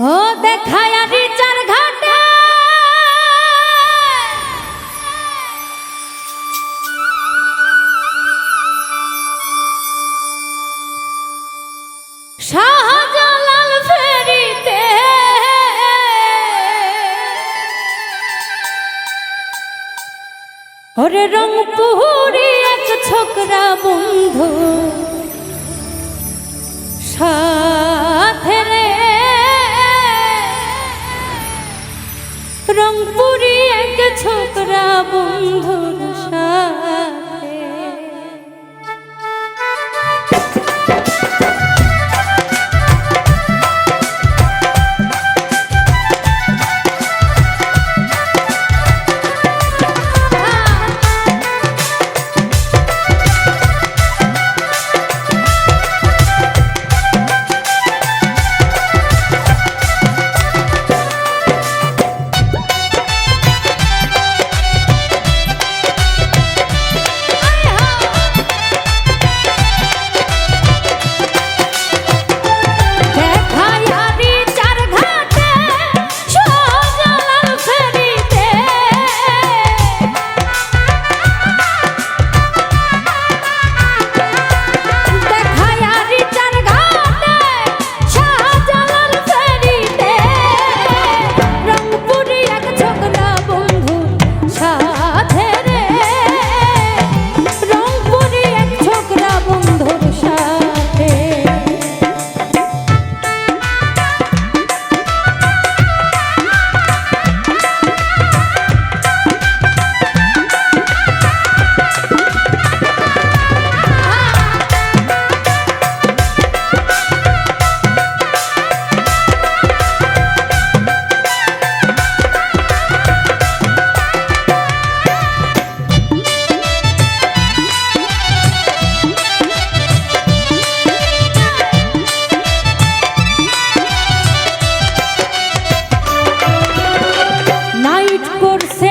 ও দেখায় রিচার ঘাটে। শাহজালাল ফেরিতে। ওরে রংপুরি এক ছোকরা বন্ধু। রংপুরি এক ছোকরা বন্ধুর সা por ser.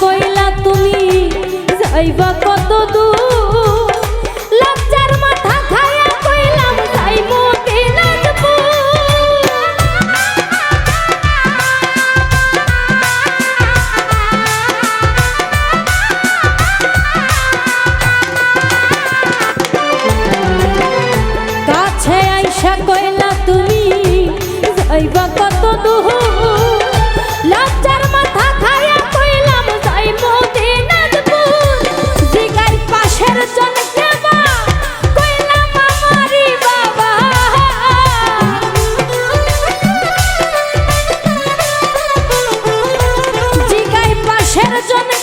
কইলা তুমি যাইবা কত দূর? সেরজন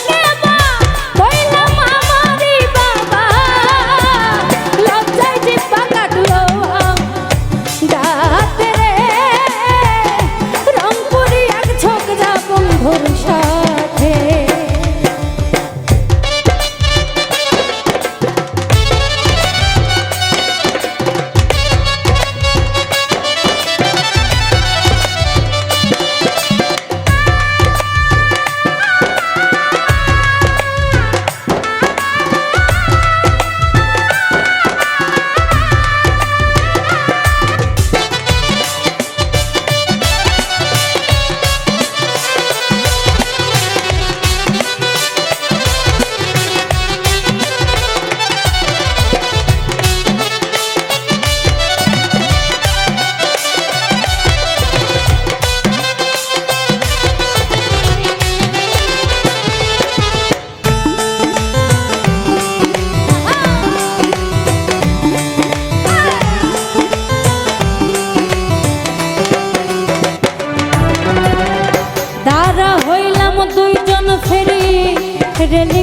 रे